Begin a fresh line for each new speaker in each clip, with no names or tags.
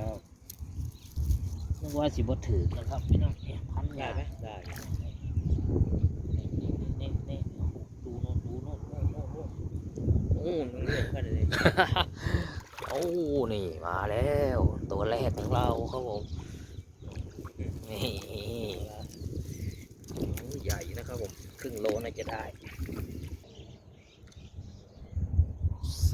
ครับนึกว่าสิบ่ถือนะครับพี่น้องเนี่ยพัน
ได้
ยา
ไหมได้
นี่นี่ดูโน่นดูโน่นโน่นโน่นโน่น
โอ้มันเรื่องกันเลย
โอ้นี่มาแล้ว ตัวแรกของเราครับผมนี่
ใหญ่นะครับผม ครึ่งโลน่าจะได้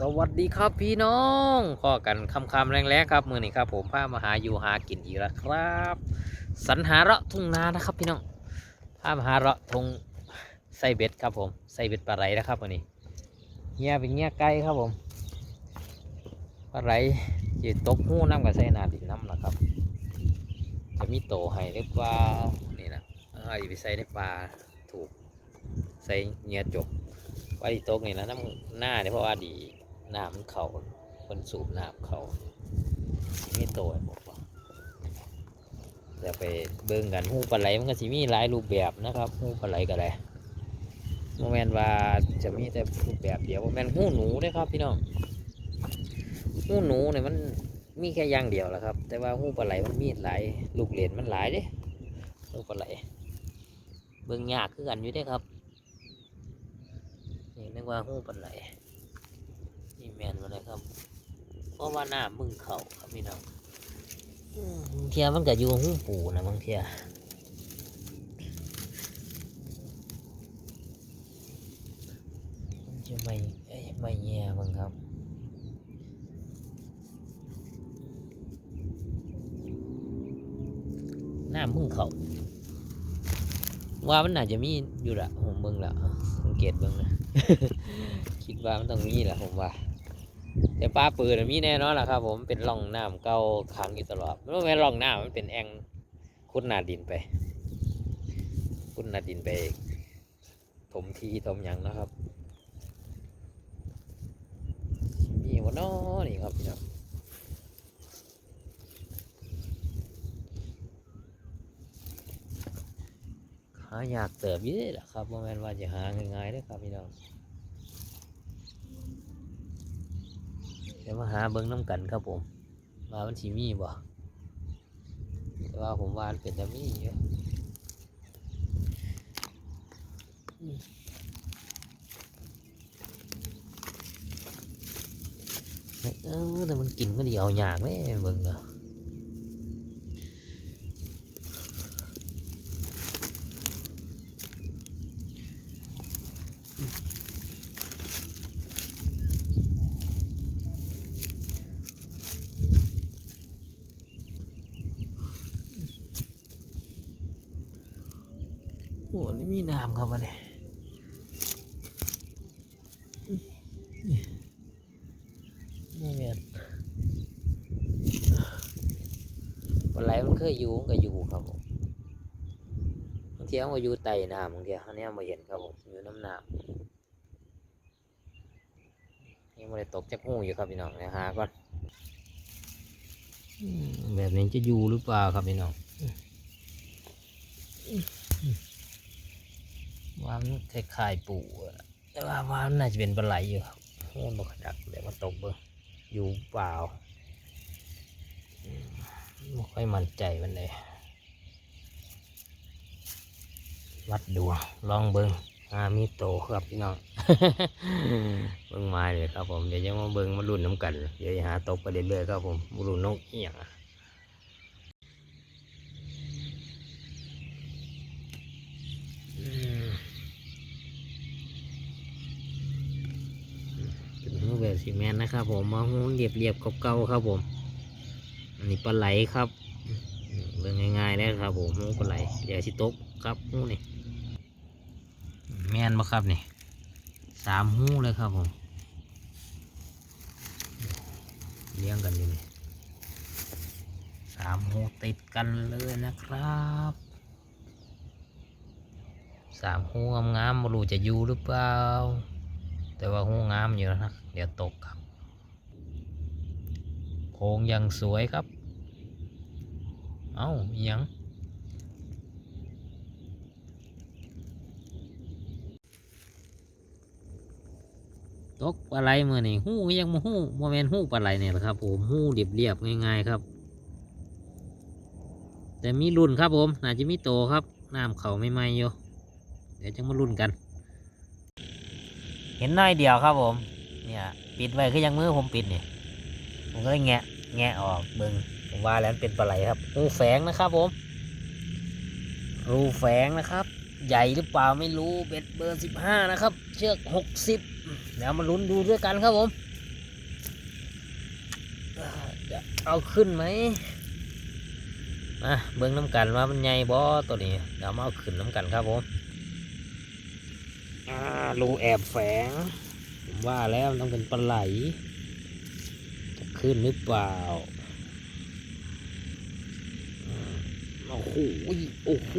สวัสดีครับพี่น้องพอกันคำคำๆแรงๆครับมือนี้ครับ ผมพามาหาอยู่หากินอีกแล้วครับสรรหาระทุ่งนานะครับ พี่น้องพามาหาระทงไส้เบ็ดครับผมไส้เบ็ดปลาไหลนะครับวันนี้เงี้ยเป็นเงี้ยไก่ครับผมปลาไหลจะตกหู้น้ำกับไส้นาดินน้ำนะครับ จะมีโตให้หรือเปล่านี่นะเอาไปใส่ในปลาถูกใส่เงี้ยจกว่าที่ตกนี่นะน้ำหน้าเนี่ยเพราะว่าดี น้ำมันเขาคนสูบน้ำเขาไม่โตบอกว่าเดี๋ยวไปเบิ่งกันหูปลาไหลมันก็สิมีหลายรูปแบบนะครับหูปลาไหลก็ได้โมเมนว่าจะมีแต่รูปแบบเดียวโมเมนหูหนูเด้อครับ พี่น้องหูหนูเนี่ยมันมีแค่อย่างเดียวแหละครับ แต่ว่าหูปลาไหลมันมีหลายลูกเหรียญมันหลายเด้ลูกปลาไหลเบิ่งยากคือกันอยู่เด้ครับนี่นึกว่าหูปันไหล มนเลยครับ เพราะว่าหน้ามึงเขาครับพี่น้องมบางเทียมันก็อยู่หูปูนะบางเทียจะไม่ไม่แย่บ้างครับหน้ามึงเขาว่ามันน่าจะมีอยู่ละผมเบิ่งละสังเกตเบิ่งนะ คิดว่ามันต้องมีแหละผมว่า แต่ปลาปืนมีแน่นอนแหละครับ ผมเป็นร่องน้ำเก่าขังอยู่ตลอดไม่ว่าแม่นร่องน้ำมันเป็นแอ่งคุดนาดินไป คุดนาดินไปถมทีถมยังนะครับมีวันนอนี่ครับพี่น้องหาอยากเติบอยี่แหละครับว่าแม่นว่าจะหาง่ายๆเด้อครับพี่น้อง ดี๋ยวมาหาเบิ้งน้ำกันครับผมว่ามันสีมีบ่แต่ว่าผมว่าเป็นจะมีเยอะอืมเออแต่มันกินก็ดีเอาอยากไหมเบิ้งเนาะโอ้ นี่มีน้ำครับวันนี้นี่เมียนวันไหลมันเคยอยู่มันก็อยู่ครับผมบางทีมันก็อยู่ใต้น้ำบางทีอันนี้มาเห็นครับผมอยู่น้ำน้ำยังไม่ได้ตกจากหูอยู่ครับพี่น้องเดี๋ยวหาก่อนอืมแบบนี้จะอยู่หรือเปล่าครับพี่น้อง ว่ามันคล้ายๆปูแต่ว่าว่ามันน่าจะเป็นปลาไหลอยู่ครับโอ้บกดักเดี๋ยวมาตกเบิ่งอยู่เปล่าไม่ค่อยมั่นใจมันเลยวัดดูลองเบิ่งอามีโตครับพี่น้องเบิ่งมาเลยครับผมเดี๋ยวจะมาเบิ่งมาลุ้นน้ำกัน เดี๋ยวจะหาตกไปเรื่อยๆครับผมมาลุ้นนกเอียงอะ อืม เป็นหูแมนนะครับผมมาหูเรียบเรียบๆเก่าๆครับผมอันนี้ปลาไหลครับเรื่องง่ายๆแล้วครับผมหูปลาไหลเดี๋ยวสิตกครับหูนี่แมนบ่ครับนี่สามหูเลยครับผมเลี้ยงกันอยู่นี่สามหูติดกันเลยนะครับสามหูงามๆไม่รู้จะอยู่หรือเปล่า แต่ว่าหูงามอยู่นะเดี๋ยวตกครับโครงยังสวยครับ เอ้ามียังตกปลาไหลมือนี่หูยังมาหูโมเมนหูปลาไหลเนี่ยแหละครับผมหูเรียบเรียบง่ายๆครับ แต่มีรุ่นครับผมน่าจะมีโตครับน้ำเขาไม่ไหมอยู่เดี๋ยวจะมารุ่นกัน เห็นน้อยเดียวครับผม เนี่ยปิดไว้คือยังมือผมปิดนี่ผมก็เลยแงะแงะออกเบิงผมว่าแล้วเป็นปลาไหลครับรูแฝงนะครับผมรูแฝงนะครับ ใหญ่หรือเปล่าไม่รู้เบ็ดเบอร์สิบห้านะครับ เชือกหกสิบเดี๋ยวมาลุ้นดูด้วยกันครับผมจะเอาขึ้นไหมมาเบิ้งน้ำกันว่ามันใหญ่บ่ตัวนี้เดี๋ยวมาเอาขึ้นน้ำกันครับผม อ่ารูแอบแฝง ผมว่าแล้วต้องเป็นปลาไหล จะขึ้นหรือเปล่า โอ้โห โอ้โห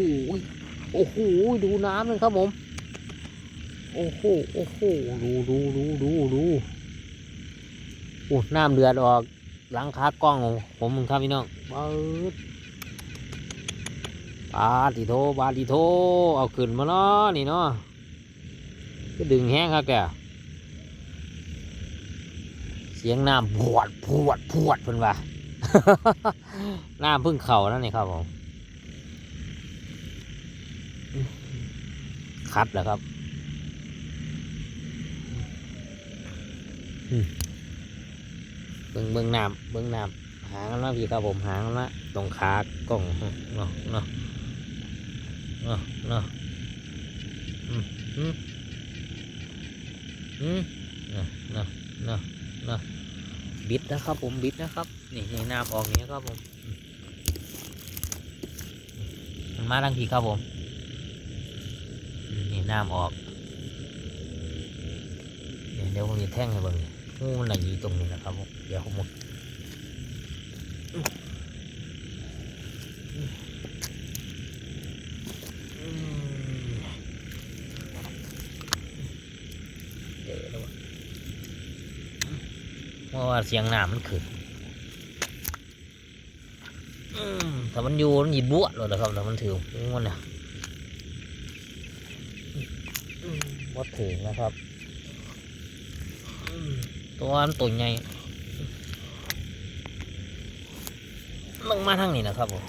โอ้โห ดูน้ำเลยครับผม โอ้โห โอ้โห ดูดูดูดูดูโอ้น้ำเดือดออกหลังคากล้องผมมึงครับพี่น้องปาดปาติโทปาติโท เอาขึ้นมาเนาะนี่เนาะ ก็ดึงแห้งครับแกเสียงน้ำพวดพวดพวดเพิ่นว่าน้ำเพึ่งเข่านั่นนี่ครับผมคัดแล้วครับเบิ้งเบิ้งน้ำเบิ้งน้ำหางนมาพี่ครับผมหางนมาตรงขากล้องเนาะเนาะเนาะเนาะอืมอืมอืมเนะนะนะนะบิดนะครับผมบิดนะครับ นี่นี่น้ำออกอย่างนี้ครับผมมาทางทีครับผม นี่น้ำออกเดี๋ยวผมจะแท่งให้เบิ่งนี่งูมันน่ะอยู่ตรงนี้นะครับผมเดี๋ยวผมมาอืมเดี๋ยวแล้ว เพราะ ว่าเสียงน้ำมันขึ้นถ้ามันอยู่มันหยิบบัวเลยนะครับแต่มันถือมันเนี่ยวัดถึงนะครับ ตัวมันตัวใหญ่ลงมาทางนี้นะครับผม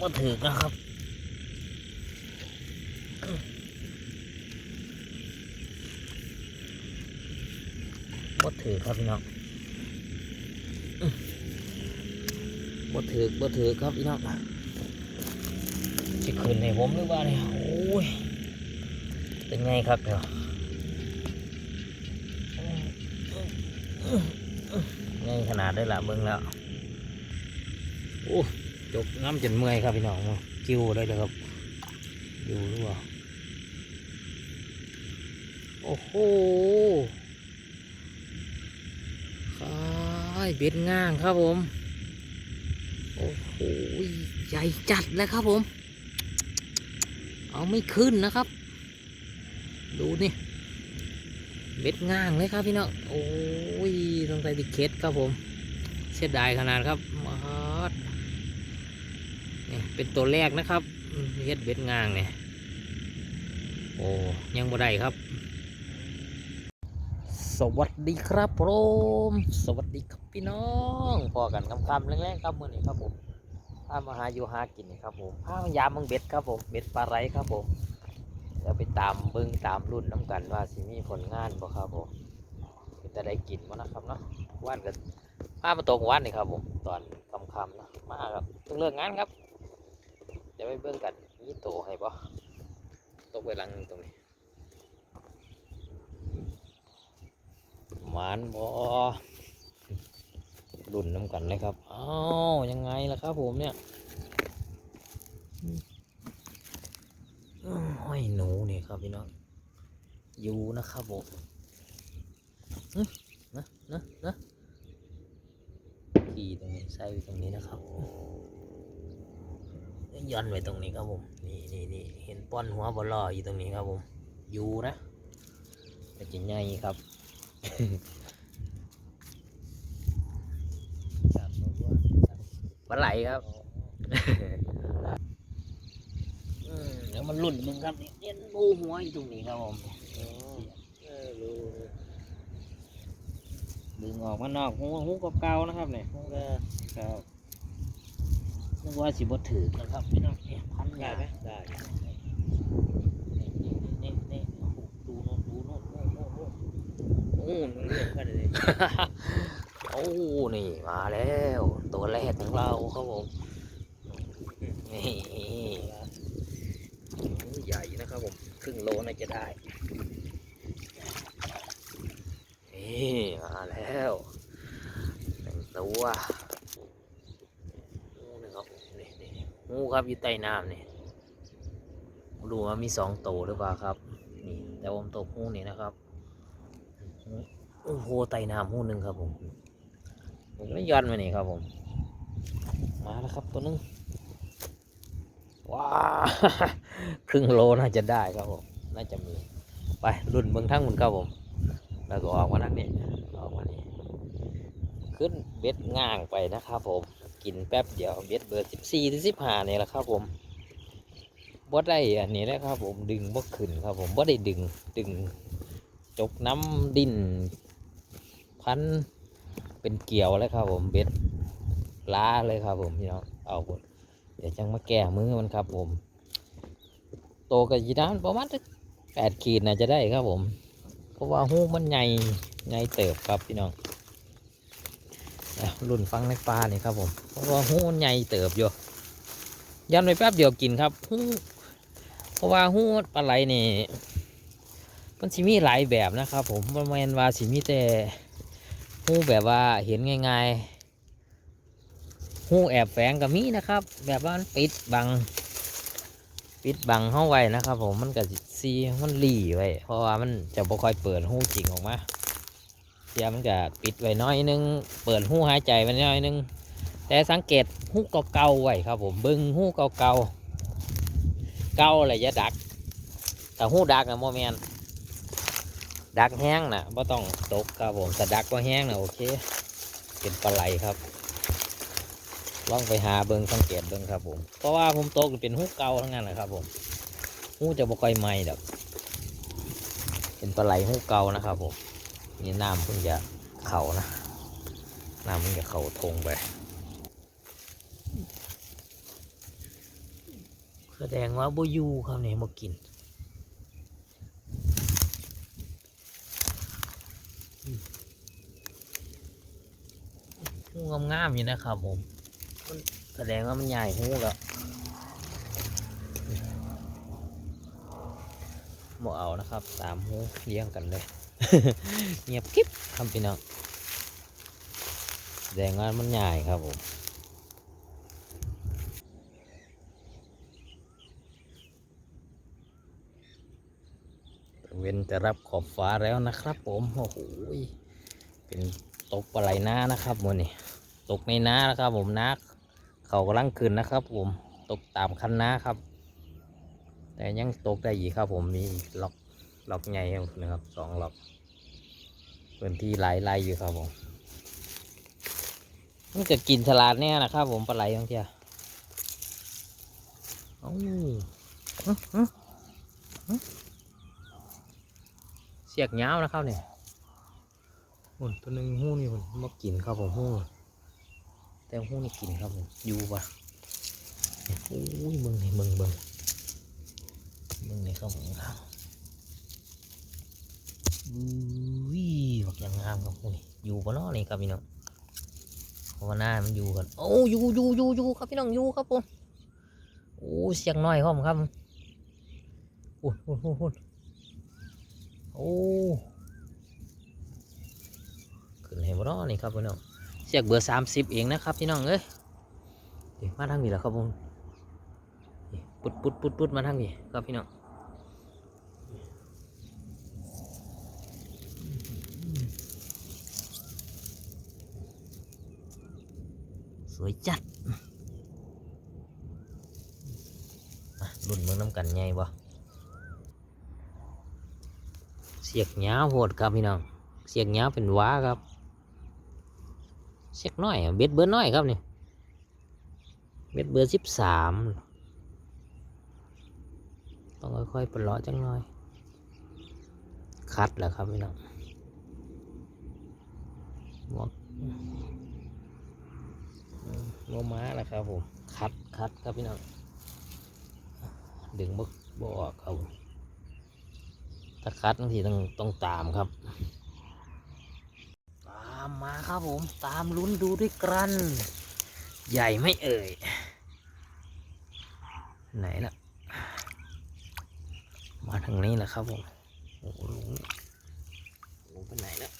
วัดถึงนะครับบ่ถือครับพี่น้อง บ่ถือบ่ถือครับพี่น้องจะขึ้นในผมหรือว่าเนี่ยโอ้ย เป็นไงครับเดี๋ยวไงขนาดได้ละเบิ้งแล้ว โอ้จกน้ำจนเมื่อยครับพี่น้องกิ้วได้เลยครับอยู่หรือเปล่าโอ้โหคา ยเบ็ดง่างครับผม โอ้โหใหญ่จัดแล้วครับผม เอาไม่ขึ้นนะครับ ดูนี่ เบ็ดง่างเลยครับพี่น้อง โอ้ยต้องใส่ดิเคสครับผม เสียดายขนาดครับมาดนี่เป็นตัวแรกนะครับเฮ็ดเบ็ดง่างเนี่ย โอ้ยังบ่ได้ครับ วัสดีครับผมสวัสดีครับพี่น้องพอกันคำคำแรกๆครับมือนี้ครับผมพามาหาอยู่หากินครับผมพามายามเมึงเบ็ดครับผมเบ็ดปลาไหลครับผมเดี๋ยวไปตามเบิ้งตามรุ่นน้ำกันว่าสิมีผลงานบ่ครับผมจะได้กินบ่นะครับเนาะว่านกันพามาตกว่านนี่ครับผมตอนคำคำนะมาครับเพิ่งเลิกงานครับเดี๋ยวไปเบิ้งกันมีโตให้บ่ตกไปหลังตรงนี้ หวานบอดุนน้ำกันเลยครับอ้าวยังไงล่ะครับผมเนี่ยอืมอืมห้อยหนูนี่ครับพี่น้องอยู่นะครับผมอื้อนะนะนะขี่ตรงนี้ใส่ไว้ตรงนี้นะครับยันไว้ตรงนี้ครับผม นี่นี่นี่เห็นป้อนหัวบอลออยู่ตรงนี้ครับผม อยู่นะแต่จะใหญ่ครับ ปลาไหลครับอืมเดี๋ยวมันหลุ่นมึงครับเนี่ยเนี่ยดูหัวอยู่ตรงนี้ครับผมดึงออกมานอกหูหูเก่าๆนะครับเนี่ยครับนึกว่าสิบ่ถือนะครับพี่น้องเนี่ยพัน
ได้
ยา
ไหมได้
นี่นี่นี่โอ้โหดูโน่นดูโน่นโน่นโน่นโน่น
โอ้ตรงนี้เลยกันเลย
โอ้นี่มาแล้ว ตัวแรกของเราครับผมนี่
ใหญ่นะครับผมครึ่งโลน่าจะได้
นี่มาแล้วหนึ่งตัวงูนึ่ครับนี่นี่งูครับอยู่ใต้น้ำนี่ดูว่ามีสองตัวหรือเปล่าครับ นี่แต่ว่าผมตกงูนี่นะครับ โอ้โหใต้น้ำงูหนึ่งครับผมผมไม่ย้อนมานี่ครับผม มาแล้วครับตัวหนึงว้าครึ่งโลน่าจะได้ครับผม น่าจะมี ไปรุ่นเบื้องทั้งหมดครับผม แล้วก็ออกมานั่นนี่ออกมานี่ขึ้นเบ็ดง่างไปนะครับผม กินแป๊บเดียวเบ็ดเบอร์สิบสี่ถึงสิบห้านี่แหละครับผมบ่ได้อันนี้นะครับผมดึงบ่ขึ้นครับผมบ่ได้ดึงดึง จกน้ำดินพันเป็นเกี่ยวเลยครับ ผมเบ็ดล้าเลยครับ ผมพี่น้องเอาหมดเดี๋ยวจังมาแก้มือมันครับ ผม โตกับยีน้ำประมาณสักแปดขีดน่าจะได้ครับผม เพราะว่าหูมันใหญ่ใหญ่เติบครับพี่น้องรุ่นฟังในปลานี่ครับผม เพราะว่าหูมันใหญ่เติบอยู่ยันไปแป๊บเดียวกินครับหูเพราะว่าหูปลาไหลนี่ มันสิมีหลายแบบนะครับผมมันแมนว่าสิมีแต่หูแบบว่าเห็นง่ายๆหูแอบแฝงกับมีนะครับ แบบว่ามันปิดบัง ปิดบังเข้าไว้นะครับ ผมมันก็สิซีมันหลีไว้ เพราะว่ามันจะบ่ค่อยเปิดหูจริงออกมาเสียมันก็ปิดไว้น้อยนึง เปิดหูหายใจไว้น้อยนึง แต่สังเกตหูเก่าๆไว้ครับ ผมบิ้งหูเก่าๆเก่าอะไรจะดักแต่หูดักนะโมแมน ดักแห้งนะไ่ต้องตกครับผมแต่ดักก็แห้งนะโอเค เป็นปลาไหลครับ ลองไปหาเบิงสังเกตเบิงครับผม เพราะว่าผมโตกเป็นหูเก่าทั้งนั้นแหละครับผมหูจะบ่ค่อยไหม้ดอกเป็นปลาไหลหูเก่านะครับผมนี่น้ำเพิ่งจะเข่านะน้ำเพิ่งจะเข่าทงไปแสดงว่าบ่ยูครับเนี่ยมากิน หูงามๆอยู่นะครับผมแสดงว่ามันใหญ่หูแล้วหมเอานะครับสามหูเลี้ยงกันเลย เงียบกิ๊บทำพี่น้องแสดงว่ามันใหญ่ครับผมเว้น จะรับขอบฟ้าแล้วนะครับ ผมโอ้โหเป็นตกปลาไหลน้านะครับมือนี่ตกในน้านะครับ ผมน้าเขากำลังขึ้นนะครับ ผมตกตามคันน้าครับ แต่ยังตกได้อีกครับ ผมมีล็อกล็อกใหญ่นะครับสองล็อกพื้นที่หลายไร่อยู่ครับผมมันจะกินฉลาดเนี่ยนะครับ ผมปลาไหลบางทีเอ้าอื้ออื้ออื้อ เสียกยาวนะครับเนี่ยหุ่นตัวหนึ่งหู้นี่มันมากินครับผมหู้แต่หู้นี่กินครับผมอยู่ปะโอ้ยมึงนี่มึงมึงมึงนี่ครับผมครับอุ้ยบักยังงามครับพวกนี้อยู่ปะเนาะนี่ครับพี่น้องภาวนามันอยู่กันโอ้อยู่อยู่อยู่อยู่ครับพี่น้องอยู่ครับผมโอ้เสียงน้อยครับผมครับโอ้โหโอ้โห โอ้ขึ้นให้บ่เนาะนี่ครับพี่น้องเสียกเบอร์สามสิบเองนะครับพี่น้องเอ้ยมาทางนี้แหละครับผมนี่ปุดปุดปุดปุดมาทางนี้ครับพี่น้องสวยจัดรุ่นเมืองน้ำกันไงบ่ สียกเงาโหดครับพี่น้อง เสียกเงาเป็นว้าครับ เสียกน้อยเบ็ดเบอร์น้อยครับนี่เบ็ดเบอร์สิบสามต้องค่อยๆปลอจังหน่อย คัดแหละครับพี่น้องมอมอม้าแหละครับผม คัดคัดครับพี่น้อง ดึงบกบออกครับ ถ้าคัดบางทีต้องต้องตามครับ ตามมาครับผม ตามลุ้นดูด้วยกัน ใหญ่ไม่เอ่ย ไหนล่ะ มาทางนี้แหละครับผม โอ้ลุงลุงไปไหนล่ะ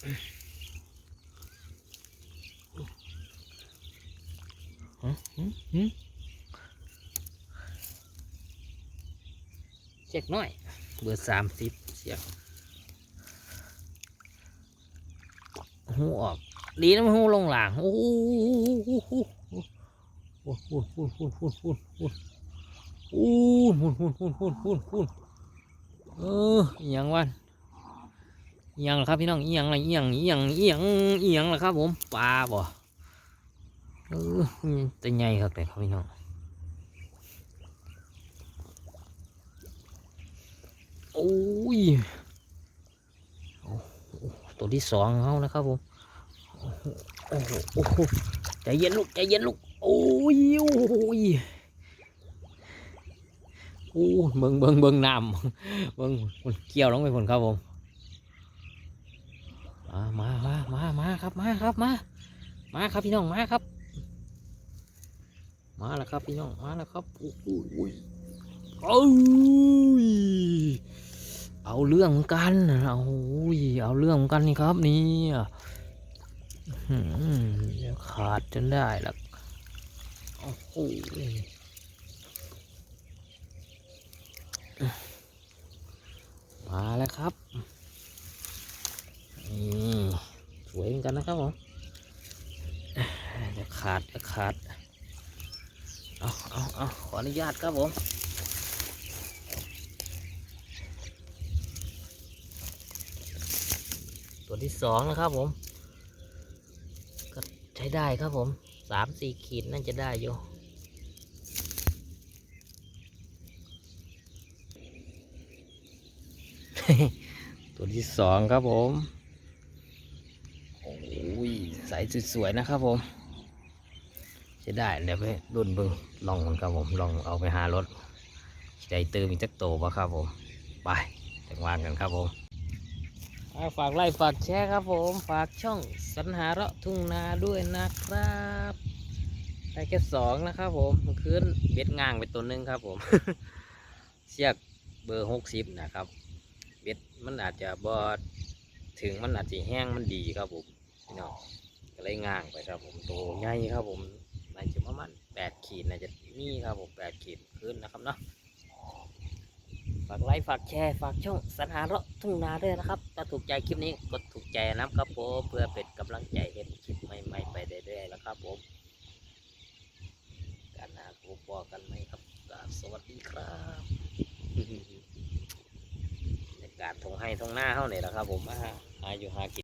หืมหืเจ็คหน่อย เบอร์สามสิบ เสียงหูออก ดีนะหูลงหลังโอ้โหพุ่นหุ่นหุ่นหุ่นหุ่นหุ่นพุ่นพุ่นพุ่นพุ่นพุ่นพุ่นพุ่นเออยังวันยังครับพี่น้องยังอะไรยังยังยังยังละครับผมปลาบ่เออแต่ใหญ่ครับแต่ครับพี่น้อง อ้ยโอ้โหตัวที่สองเขานะครับผมโอ้โหใจเย็นลูกใจเย็นลูกโอ้ยโอ้ยโอ้เบิ่งเบิ่งเบิ่งน้ำเบิ่งมันเกี่ยวลงไปผลครับผมมามามามามาครับมาครับมามาครับพี่น้องมาครับ มาแล้วครับพี่น้องมาแล้วครับโอ้โหโอ้ย เอาเรื่องกันเอาอุ้ยเอาเรื่องกันนี่ครับนี่ยขาดจนได้ละโอ้โหมาแล้วครับนี่สวยเหมือนกันนะครับผมจะขาดจะขาด เอาเอาเอาขออนุญาตครับผม ตัวที่สองนะครับผม ก็ใช้ได้ครับผมสามสี่ขีดน่าจะได้อยู่ตัวที่สองครับผม โอ้ยใสสวยๆนะครับผมใช้ได้เดี๋ยวไปรุ่นเบึงลองมันครับผม ลองเอาไปหารถใจเติมอีกจักโตวะครับผม ไปจังวางกันครับผม ฝากไลค์ฝากแชร์ครับผม ฝากช่องสรรหาเราะทุ่งนาด้วยนะครับได้แค่สองนะครับผมเมื่อคืนเบ็ดง่างไปตัวหนึงครับผม เชือกเบอร์หกสิบนะครับ เบ็ดมันอาจจะบอดถึงมันอาจจะแห้งมันดีครับผมพี่น้องก็เลยง่างไปครับผมโตใหญ่ครับผมน่าจะประมาณแปดขีดน่าจะมีครับผมแปดขีดขึ้นนะครับเนาะากไลค์ฝากแชร์ฝากช่องสัญหาเราะทุ่งนาด้วยนะครับ ถ้าถูกใจคลิปนี้กดถูกใจนะครับผมเพื่อเป็นกำลังใจเห็นคลิปใหม่ๆไปเรื่อยๆแล้วครับผมการหาพบกันไหมครับกราบสวัสดีครับบรรยาการทงให้ทงหน้าเข้าเนี่ยนะครับผมมาหาอยู่หากิน